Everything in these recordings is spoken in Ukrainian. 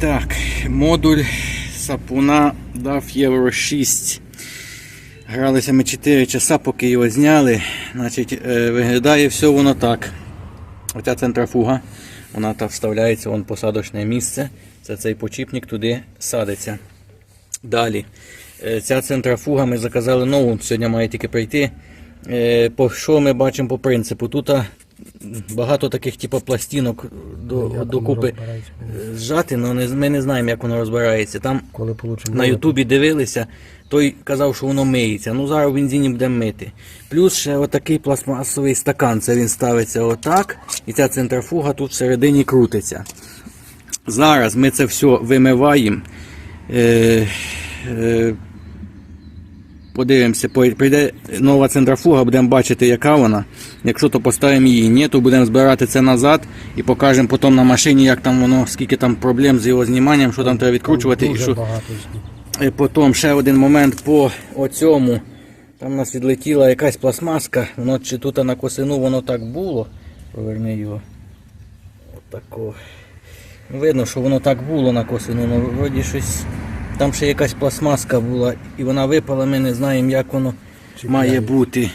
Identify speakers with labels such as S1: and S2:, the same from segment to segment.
S1: Так, модуль сапуна дав євро 6. Гралися ми 4 часа, поки його зняли. Значить, е, виглядає все воно так. Оця центрофуга, вона там вставляється вон посадочне місце. Це цей почіпник туди садиться. Далі. е, Ця центрофуга ми заказали нову, сьогодні має тільки прийти. Е, По що ми бачимо по принципу? Тут багато таких типу пластинок до,
S2: Як
S1: докупи е, зжати, але ми не знаємо, як воно розбирається. Там
S2: Коли
S1: на Ютубі дивилися, той казав, що воно миється. Ну зараз в бензині будемо мити. Плюс ще отакий пластмасовий стакан. Це він ставиться отак, і ця центрофуга тут всередині крутиться. Зараз ми це все вимиваємо. Е, е, подивимося, прийде нова центрофуга, будемо бачити, яка вона. Якщо то поставимо її, ні, то будемо збирати це назад і покажемо потім на машині, як там воно, скільки там проблем з його зніманням, що там треба відкручувати і що. І потім ще один момент по оцьому. Там у нас відлетіла якась пластмаска, воно чи тут на косину воно так було. Поверни його. Отако. Видно, що воно так було на косину, але вроді щось. Там ще якась пластмаска була і вона випала, ми не знаємо, як воно має бути.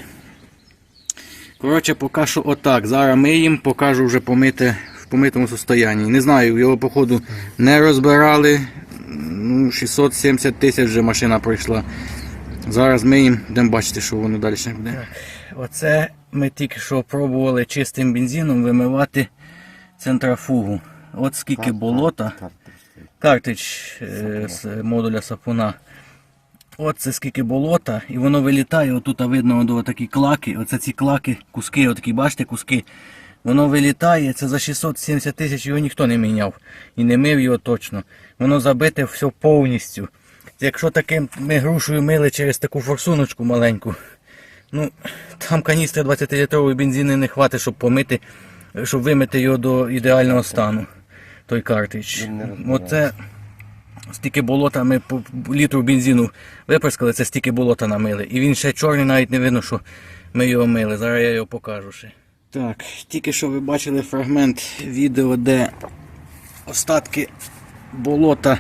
S1: Коротше, поки що отак. Зараз ми їм покажу вже помити в помитому состоянні. Не знаю, його походу не розбирали. Ну, 670 тисяч вже машина пройшла. Зараз ми їм будемо бачити, що воно далі буде. Оце ми тільки що пробували чистим бензином вимивати центрофугу. От скільки болота. Картридж е, з модуля сапуна. От це скільки болота, і воно вилітає, отут видно такі клаки. Оце ці клаки, куски, отакі, бачите, куски. Воно вилітає, це за 670 тисяч його ніхто не міняв. І не мив його точно. Воно забите все повністю. Якщо таким ми грушею мили через таку форсуночку маленьку, ну там каністри 20-літрової бензину не хватить, щоб помити, щоб вимити його до ідеального стану. Той картридж. Оце стільки болота ми по літру бензину виприскали, це стільки болота намили. І він ще чорний, навіть не видно, що ми його мили. Зараз я його покажу ще. Так, тільки що ви бачили фрагмент відео, де остатки болота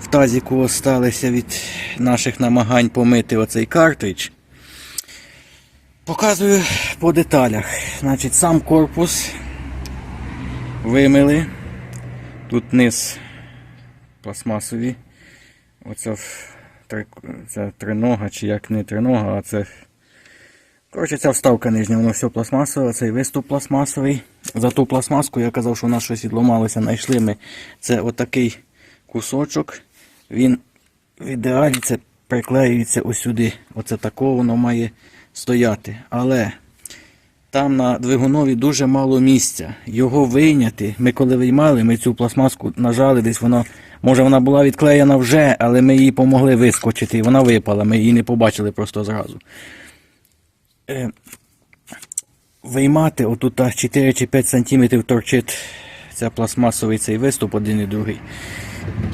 S1: в тазіку осталися від наших намагань помити оцей картридж. Показую по деталях. Значить, сам корпус вимили. Тут низ пластмасові. Оця в- три, це тринога, чи як не тринога, а це. Коротше, ця вставка нижня, воно все пластмасове, цей виступ пластмасовий. За ту пластмаску я казав, що у нас щось відломалося, знайшли ми. Це отакий кусочок. Він в ідеалі це приклеюється ось сюди. Оце такого воно має стояти. Але там на двигунові дуже мало місця. Його вийняти. Ми коли виймали, ми цю пластмаску нажали, десь вона, може вона була відклеєна вже, але ми їй помогли вискочити. Вона випала, ми її не побачили просто зразу. Е, виймати, отут 4 чи 5 см торчить ця пластмасовий цей виступ, один і другий.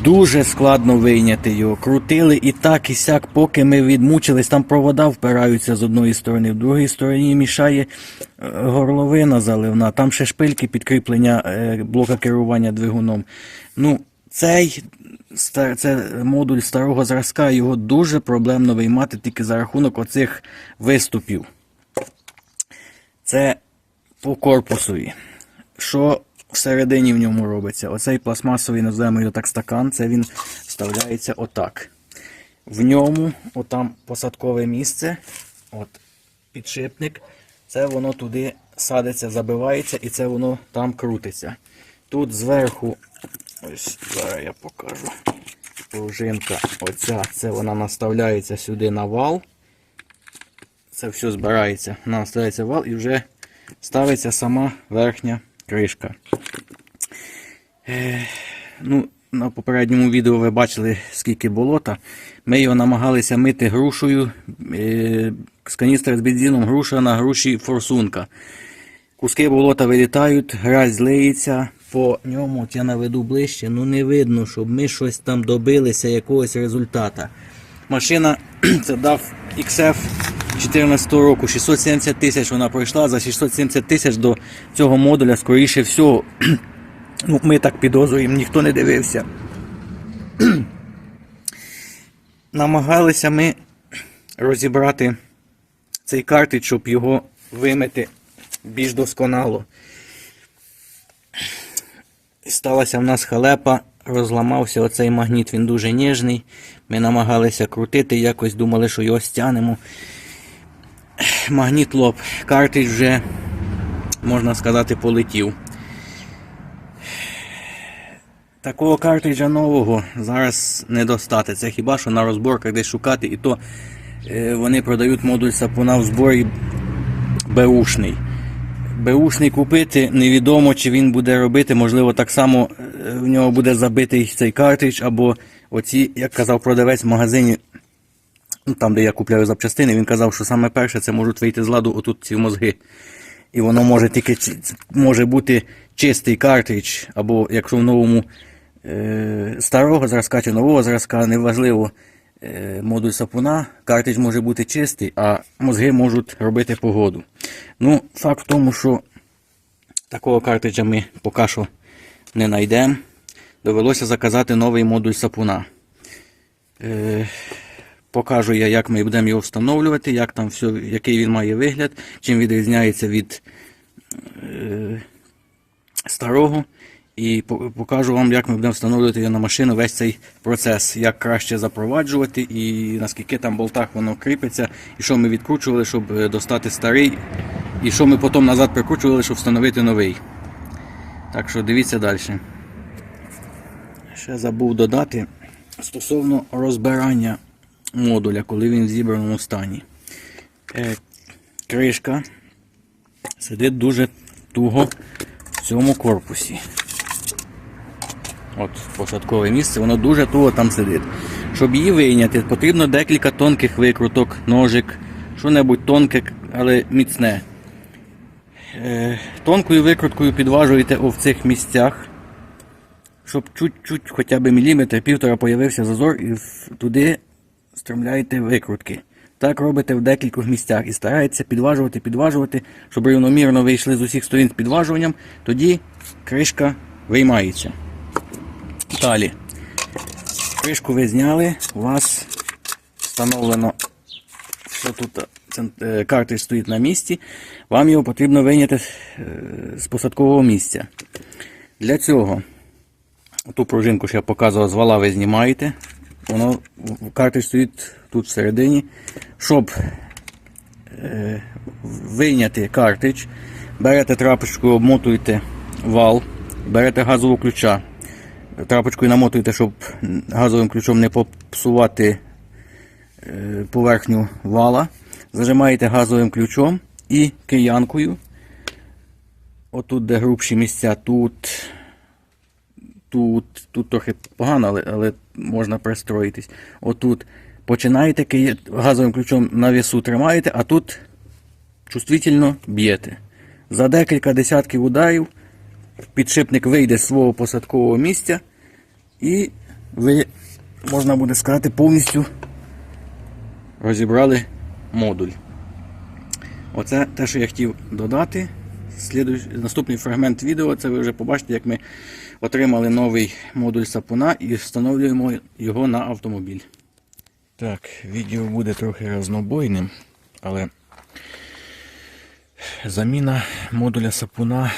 S1: Дуже складно вийняти його. Крутили і так, і сяк, поки ми відмучились, там провода впираються з одної сторони, в другій стороні мішає е, горловина заливна, там ще шпильки підкріплення е, блока керування двигуном. Ну, цей це модуль старого зразка, його дуже проблемно виймати тільки за рахунок оцих виступів. Це по корпусові. Що всередині в ньому робиться? Оцей пластмасовий, називаємо його так стакан, це він вставляється отак. В ньому, отам посадкове місце, от підшипник, це воно туди садиться, забивається і це воно там крутиться. Тут зверху, ось зараз я покажу. Пружинка, оця, це вона наставляється сюди на вал. Це все збирається. Наставляється вал і вже ставиться сама верхня кришка. Е, ну, на попередньому відео ви бачили, скільки болота. Ми його намагалися мити грушею. Е, з каністри з бензином груша на груші форсунка. Куски болота вилітають, грязь злиється по ньому, от я наведу ближче, ну не видно, щоб ми щось там добилися, якогось результата. Машина це дав XF 14 року, 670 тисяч вона пройшла, за 670 тисяч до цього модуля, скоріше всього, ну, ми так підозрюємо, ніхто не дивився. намагалися ми розібрати цей картридж, щоб його вимити більш досконало. Сталася в нас халепа, розламався оцей магніт, він дуже ніжний. Ми намагалися крутити, якось думали, що його стягнемо. Магніт лоб. Картридж вже, можна сказати, полетів. Такого картриджа нового зараз не достати. Це хіба що на розборках десь шукати, і то е, вони продають модуль сапуна в зборі Беушний. Беушний купити невідомо, чи він буде робити. Можливо, так само е, в нього буде забитий цей картридж, або оці, як казав продавець в магазині, там, де я купляю запчастини, він казав, що саме перше це можуть вийти з ладу отут ці мозги. І воно може тільки може бути чистий картридж, або якщо в новому е, старого зразка чи нового зразка, неважливо, е, модуль сапуна, картридж може бути чистий, а мозги можуть робити погоду. Ну, факт в тому, що такого картриджа ми поки що не знайдемо. Довелося заказати новий модуль сапуна. Е, покажу я, як ми будемо його встановлювати, як там все, який він має вигляд, чим відрізняється від е, старого. І покажу вам, як ми будемо встановлювати його на машину весь цей процес, як краще запроваджувати і наскільки там болтах воно кріпиться, і що ми відкручували, щоб е, достати старий, і що ми потім назад прикручували, щоб встановити новий. Так що дивіться далі. Ще забув додати стосовно розбирання модуля, коли він в зібраному стані. Кришка сидить дуже туго в цьому корпусі. От посадкове місце, воно дуже туго там сидить. Щоб її вийняти, потрібно декілька тонких викруток, ножик, що-небудь тонке, але міцне. Е, тонкою викруткою підважуєте в цих місцях, щоб чуть-чуть, хоча б міліметр, півтора появився зазор і туди стромляєте викрутки. Так робите в декількох місцях і стараєтеся підважувати, підважувати, щоб рівномірно вийшли з усіх сторін з підважуванням, тоді кришка виймається. Далі. Кришку ви зняли, у вас встановлено, що тут е, картридж стоїть на місці, вам його потрібно вийняти е, з посадкового місця. Для цього ту пружинку, що я показував, з вала ви знімаєте. Воно картридж стоїть тут всередині. Щоб е, вийняти картридж, берете трапочку, обмотуєте вал, берете газового ключа. Трапочкою намотуєте, щоб газовим ключом не попсувати е, поверхню вала. Зажимаєте газовим ключом і киянкою. Отут, де грубші місця, тут тут, тут трохи погано, але, але можна пристроїтись. Отут починаєте газовим ключом на весу тримаєте, а тут чувствительно б'єте. За декілька десятків ударів підшипник вийде з свого посадкового місця, і ви, можна буде сказати, повністю розібрали модуль. Оце те, що я хотів додати. Наступний фрагмент відео, це ви вже побачите, як ми отримали новий модуль сапуна і встановлюємо його на автомобіль. Так, відео буде трохи разнобойним, але заміна модуля сапуна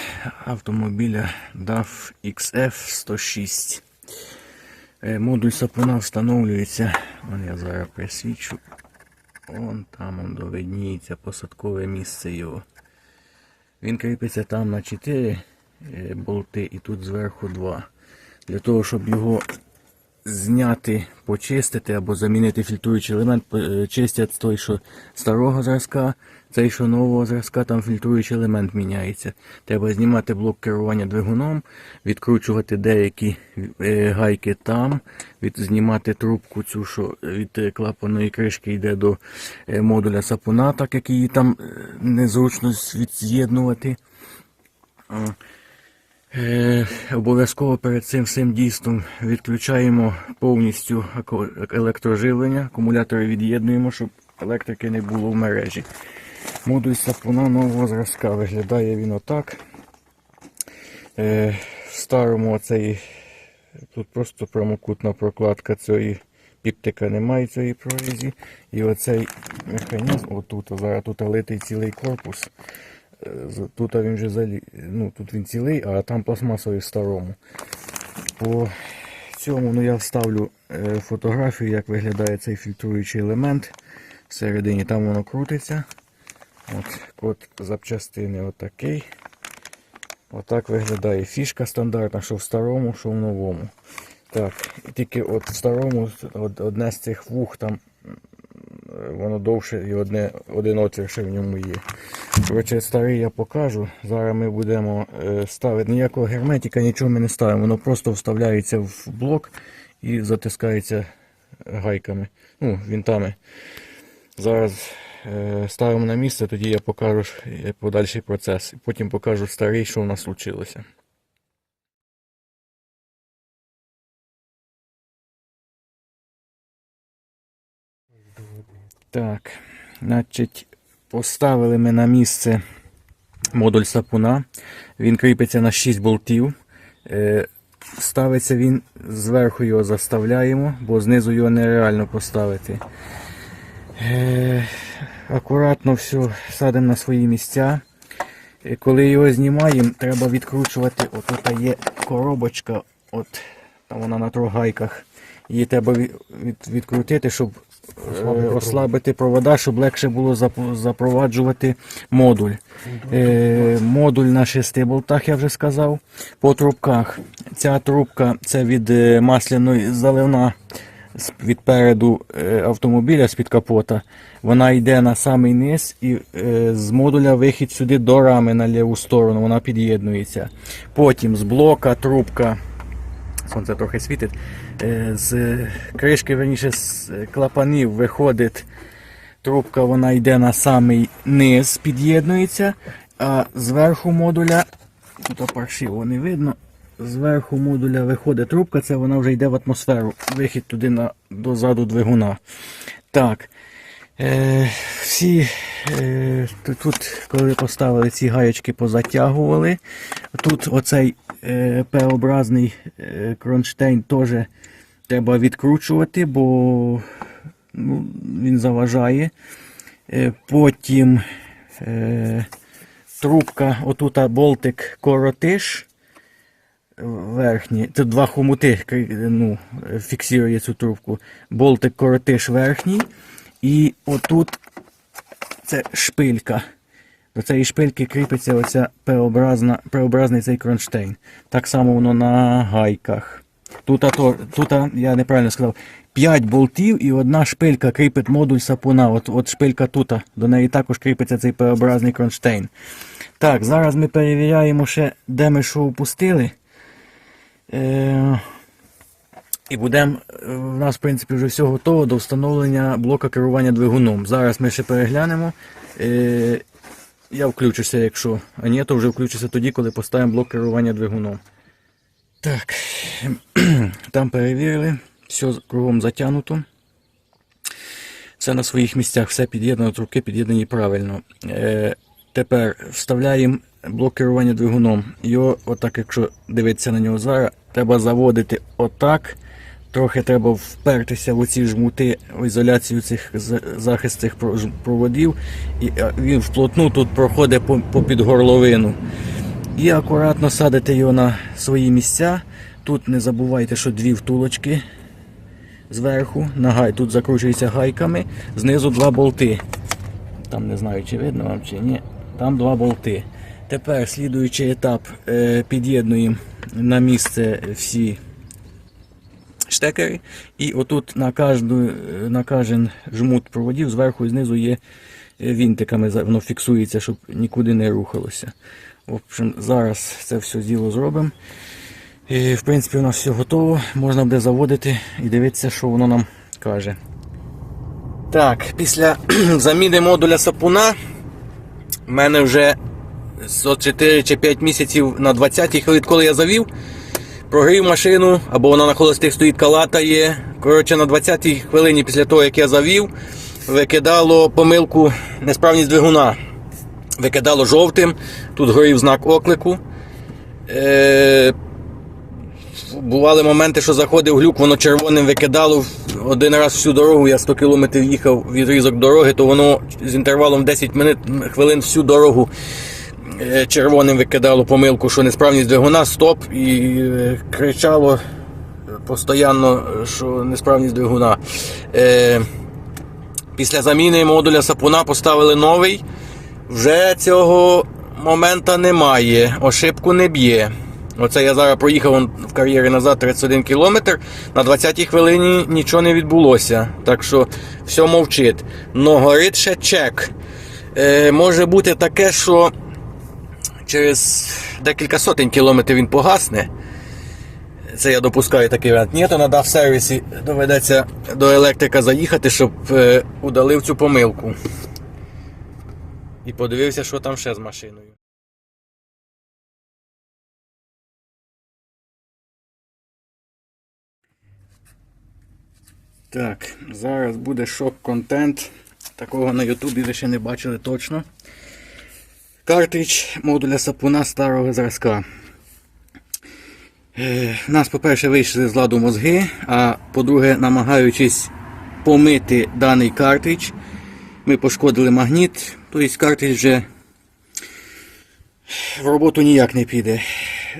S1: автомобіля DAF XF106. Е, Модуль сапуна встановлюється, вон я зараз присвічу. Вон там он довидніється посадкове місце його. Він кріпиться там на 4 е, болти і тут зверху 2. Для того, щоб його зняти, почистити або замінити фільтруючий елемент, е, чистять той, що старого зразка, цей, що нового зразка, там фільтруючий елемент міняється. Треба знімати блок керування двигуном, відкручувати деякі е, гайки там, від, знімати трубку цю, що від е, клапаної кришки йде до е, модуля сапуна, так як її там незручно відз'єднувати. Е, обов'язково перед цим всім дійством відключаємо повністю електроживлення, акумулятори від'єднуємо, щоб електрики не було в мережі. Модуль сапуна нового зразка. Виглядає він отак. Е, в старому оцей Тут просто прямокутна прокладка цієї піптика немає цієї прорізі. І оцей механізм, отут, зараз тут литий цілий корпус. Е, Тут він вже залі... ну, тут він цілий, а там пластмасовий в старому. По цьому ну, я вставлю е, фотографію, як виглядає цей фільтруючий елемент. Всередині там воно крутиться. От, код запчастини отакий. Отак виглядає фішка стандартна, що в старому, що в новому. Так, тільки от в старому одне з цих вух там воно довше і одне, один отвір ще в ньому є. Коротше, старий я покажу. Зараз ми будемо е, ставити ніякого герметика, нічого ми не ставимо. Воно просто вставляється в блок і затискається гайками, ну, вінтами. Зараз ставимо на місце, тоді я покажу е, подальший процес. Потім покажу старий, що в нас случилося. Так, значить, поставили ми на місце модуль сапуна. Він кріпиться на 6 болтів. Е, ставиться він зверху його заставляємо, бо знизу його нереально поставити. Акуратно все садимо на свої місця. Коли його знімаємо, треба відкручувати. От тут є коробочка, от там вона на трьох гайках. Її треба від, від- відкрутити, щоб е, ослабити провода, щоб легше було запроваджувати модуль. Е, модуль на шести болтах, я вже сказав. По трубках. Ця трубка це від е, масляної заливна від переду е, автомобіля з-під капота. Вона йде на самий низ і е, з модуля вихід сюди до рами на ліву сторону, вона під'єднується. Потім з блока трубка. Сонце трохи світить. е, З кришки, верніше, з клапанів виходить трубка, вона йде на самий низ, під'єднується, а зверху модуля, тут паршиво не видно, зверху модуля виходить трубка, це вона вже йде в атмосферу, вихід туди на, дозаду двигуна. Так. Е, всі е, тут- коли поставили ці гаєчки, позатягували. Тут оцей е, П-образний е, кронштейн теж треба відкручувати, бо ну, він заважає. Е, потім е, трубка, отут болтик коротиш верхній. Тут два хомути ну, фіксує цю трубку. Болтик коротиш верхній. І отут це шпилька. До цієї шпильки кріпиться оця П-образний цей кронштейн. Так само воно на гайках. Тут, тут я неправильно сказав, 5 болтів і одна шпилька кріпить модуль сапуна. От, от шпилька тут. До неї також кріпиться цей П-образний кронштейн. Так, зараз ми перевіряємо ще, де ми що опустили. Е, і будемо, в нас, в принципі, вже все готово до встановлення блока керування двигуном. Зараз ми ще переглянемо. Е, я включуся, якщо. А ні, то вже включуся тоді, коли поставимо блок керування двигуном. Так, там перевірили, все кругом затягнуто. Все на своїх місцях, все під'єднано, трубки під'єднані правильно. Е, тепер вставляємо блок керування двигуном. Його, отак, якщо дивитися на нього зараз, треба заводити отак. Трохи треба впертися в оці жмути, в ізоляцію цих захист цих проводів. І він вплотну тут проходить по, під горловину. І акуратно садите його на свої місця. Тут не забувайте, що дві втулочки зверху. На тут закручується гайками, знизу два болти. Там не знаю, чи видно вам чи ні. Там два болти. Тепер слідуючий етап е, під'єднуємо на місце всі штекери. І отут на кожну, е, на кожен жмут проводів зверху і знизу є е, вінтиками, воно фіксується, щоб нікуди не рухалося. В общем, зараз це все діло зробимо. В принципі, у нас все готово. Можна буде заводити і дивитися, що воно нам каже. Так, після заміни модуля сапуна в мене вже 4 чи 5 місяців на 20-й хвилин, коли я завів, прогрів машину, або вона на холостих стоїть калатає. Коротше, на 20-й хвилині після того, як я завів, викидало помилку несправність двигуна. Викидало жовтим, тут горів знак оклику. Е, бували моменти, що заходив глюк, воно червоним викидало. Один раз всю дорогу, я 100 км їхав відрізок дороги, то воно з інтервалом 10 минут, хвилин всю дорогу е, червоним викидало помилку, що несправність двигуна, стоп, і е, кричало постійно, що несправність двигуна. Е, Після заміни модуля сапуна поставили новий. Вже цього момента немає. Ошибку не б'є. Оце я зараз проїхав в кар'єрі назад 31 кілометр. На 20-й хвилині нічого не відбулося. Так що все мовчить. Но горить ще чек. Е, може бути таке, що через декілька сотень кілометрів він погасне. Це я допускаю такий варіант. Ні, то треба в сервісі доведеться до електрика заїхати, щоб е, удалив цю помилку. І подивився, що там ще з машиною. Так, зараз буде шок-контент. Такого на Ютубі ви ще не бачили точно. Картридж модуля сапуна старого зразка. Е, У нас, по-перше, вийшли з ладу мозги, а по-друге, намагаючись помити даний картридж, ми пошкодили магніт, тобто картридж вже в роботу ніяк не піде.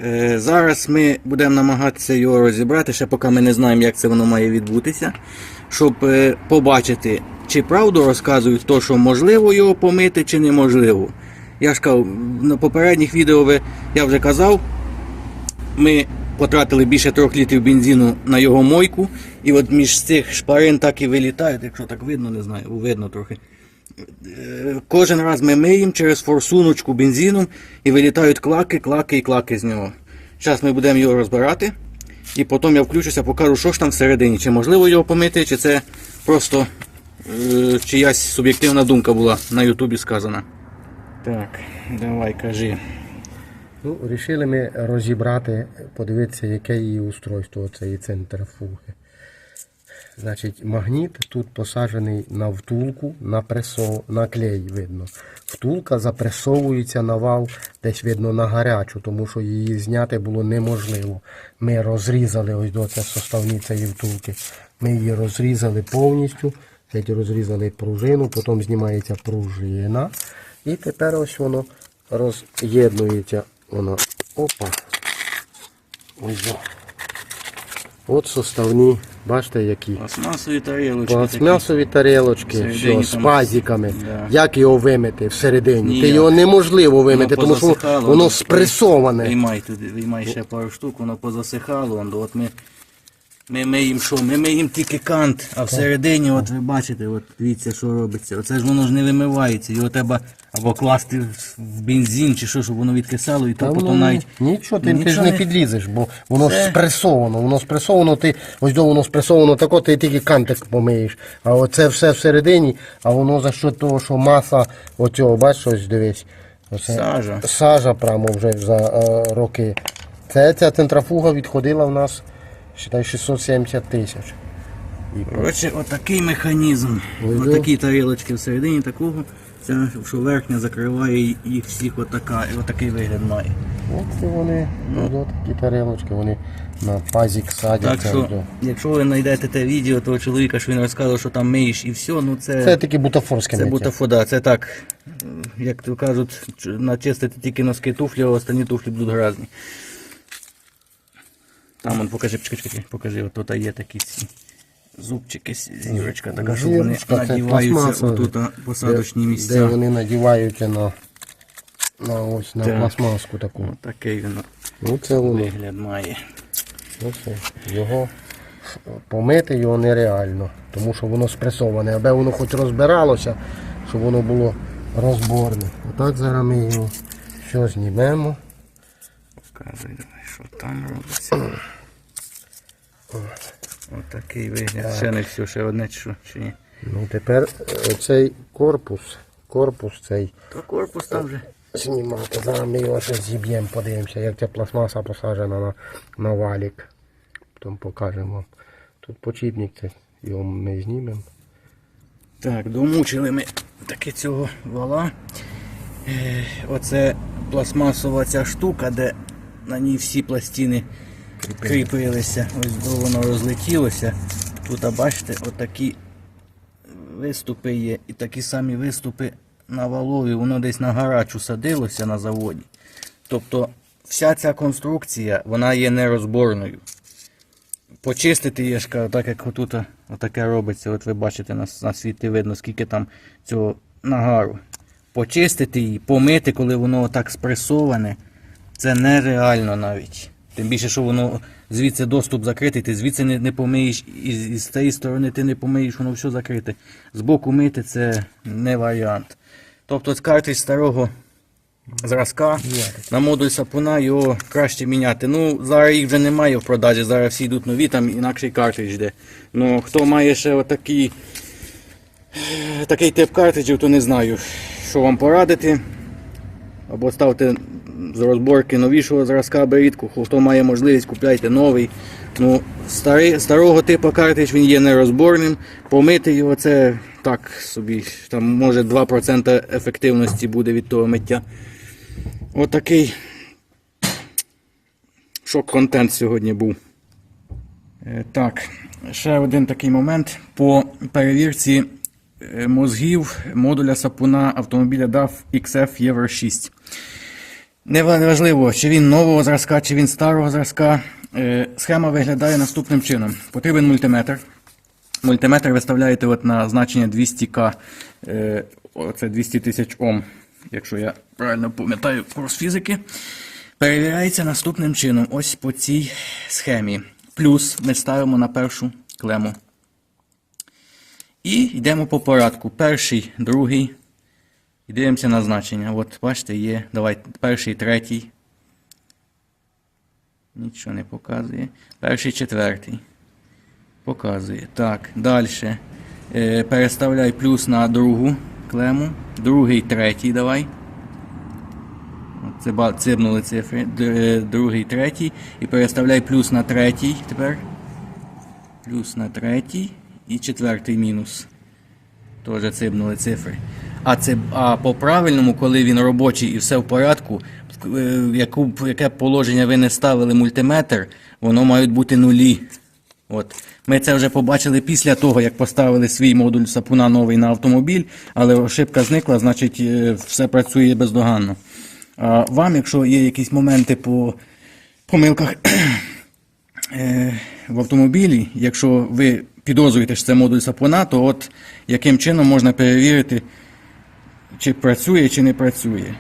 S1: Е, Зараз ми будемо намагатися його розібрати, ще поки ми не знаємо, як це воно має відбутися, щоб е, побачити, чи правду розказують то, що можливо його помити, чи неможливо. Я ж кажу, на попередніх відео я вже казав, ми потратили більше трьох літрів бензину на його мойку, і от між цих шпарин так і вилітають, якщо так видно, не знаю, видно трохи. Кожен раз ми миємо через форсуночку бензином і вилітають клаки, клаки і клаки з нього. Зараз ми будемо його розбирати. І потім я включуся, покажу, що ж там всередині. Чи можливо його помити, чи це просто е, чиясь суб'єктивна думка була на Ютубі сказана. Так, давай кажи.
S2: Ну, рішили ми розібрати, подивитися, яке її устройство цієї центрифуги. Значить, магніт тут посаджений на втулку, на, пресов... на клей видно. Втулка запресовується на вал, десь видно на гарячу, тому що її зняти було неможливо. Ми розрізали ось до це составні цієї втулки. Ми її розрізали повністю, геть розрізали пружину, потім знімається пружина. І тепер ось воно роз'єднується. Воно. Опа. Ось. От составні, бачите, які.
S1: Пластмасові тарілочки.
S2: Пластмасові тарілочки, що, з
S1: пазіками.
S2: пазиками.
S1: Да.
S2: Як його вимити всередині? Ти його неможливо вимити, тому що воно спресоване.
S1: Виймай туди, виймай ще пару штук, воно позасихало. От ми, ми миємо що? Ми миємо тільки кант, а всередині, от ви бачите, от дивіться, що робиться. Оце ж воно ж не вимивається. Його треба або класти в- бензин чи що, щоб воно відкисало, і то потім навіть.
S2: Нічого, ти, ти ж не
S1: не-
S2: підлізеш, бо воно ж спресовано, воно спресовано, ти ось до воно спресовано тако, ти тільки кантик помиєш. А оце все всередині, а воно за що того, що маса оцього, бачиш, ось дивись. Оце,
S1: Сажа.
S2: Сажа прямо вже за е, роки. Це ця центрафуга відходила в нас, считай, 670 тисяч.
S1: Коротше, отакий механізм.
S2: Ой,
S1: Отакі тарілочки всередині такого. Це що верхня закриває їх всіх отака, і отакий вигляд має.
S2: От і вони, ну, такі тарелочки, вони на пазік
S1: Так що, якщо ви знайдете те відео того чоловіка, що він розказував, що там миєш і все, ну це,
S2: Це
S1: це,
S2: такі бутафорські миття.
S1: бутафода, це так, як то кажуть, начистити тільки носки туфлі, а останні туфлі будуть грязні. Там он покажи, чекай, чекай, покажи, от тут є такі ці зубчики, зірочка така, щоб вони
S2: Зірочка, це
S1: надіваються
S2: пластмасові.
S1: тут на посадочні
S2: де,
S1: місця.
S2: Де вони надіваються на, на, ось, на
S1: Так.
S2: пластмаску таку.
S1: Такий він
S2: Ну це воно.
S1: вигляд має.
S2: Оце. Його помити його нереально, тому що воно спресоване, аби воно хоч розбиралося, щоб воно було розборне. Отак зараз ми його все знімемо.
S1: Показуй, давай, що там робиться. Отакий вигляд. Ще не все, ще одне чи чи ні.
S2: Ну тепер оцей корпус, корпус цей
S1: То корпус там вже.
S2: знімати. Зараз ми його ще зіб'ємо, подивимося, як ця пластмаса посаджена на, на валік. Потім покажемо вам. Тут почіпник, це його ми знімемо.
S1: Так, домучили ми таки цього вала. Е, Оце пластмасова ця штука, де на ній всі пластини кріпилися. Ось воно розлетілося. Тут, бачите, отакі виступи є. І такі самі виступи на валові. Воно десь на гарачу садилося на заводі. Тобто вся ця конструкція вона є нерозборною. Почистити є так як отут отаке робиться, от ви бачите на, на світлі видно, скільки там цього нагару. Почистити її, помити, коли воно отак спресоване, це нереально навіть. Тим більше, що воно звідси доступ закритий, ти звідси не, не помиєш, і, з- і з цієї сторони ти не помиєш, воно все закрите. Збоку мити це не варіант. Тобто картридж старого зразка на модуль сапуна його краще міняти. Ну, зараз їх вже немає в продажі, зараз всі йдуть нові, там інакший картридж йде. Ну, хто має ще отакий, такий тип картриджів, то не знаю, що вам порадити. Або ставте з розборки новішого зразка берітку, хто має можливість, купляйте новий. Ну, старий, старого типу картридж він є нерозборним. Помити його це так собі, там може 2% ефективності буде від того миття. Отакий шок-контент сьогодні був. Е, Так, ще один такий момент по перевірці е, мозгів модуля сапуна автомобіля DAF XF Євро 6. Неважливо, чи він нового зразка, чи він старого зразка. Е, Схема виглядає наступним чином. Потрібен мультиметр. Мультиметр виставляєте от на значення 200К. Е, Оце 200 тисяч Ом, якщо я правильно пам'ятаю курс фізики. Перевіряється наступним чином. Ось по цій схемі. Плюс ми ставимо на першу клему. І йдемо по порядку. Перший, другий. І дивимося на значення. От, бачите, є. Давайте перший, третій. Нічого не показує. Перший, четвертий. Показує. Так, далі. Е, переставляй плюс на другу клему. Другий, третій давай. Це цибнули цифри. Е, Другий, третій. І переставляй плюс на третій тепер. Плюс на третій. І четвертий мінус. Теж цибнули цифри. А, це, а по правильному, коли він робочий і все в порядку, е, яку, яке положення ви не ставили мультиметр, воно мають бути нулі. От. Ми це вже побачили після того, як поставили свій модуль сапуна новий на автомобіль, але ошибка зникла, значить е, все працює бездоганно. А вам, якщо є якісь моменти по помилках е, в автомобілі, якщо ви підозрюєте, що це модуль сапуна, то от яким чином можна перевірити, чи працює, чи не працює.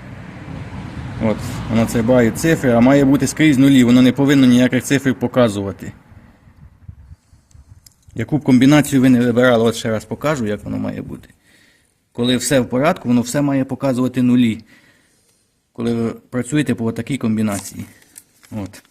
S1: От, воно це бає цифри, а має бути скрізь нулі, воно не повинно ніяких цифр показувати. Яку б комбінацію ви не вибирали, от ще раз покажу, як воно має бути. Коли все в порядку, воно все має показувати нулі. Коли ви працюєте по такій комбінації. От.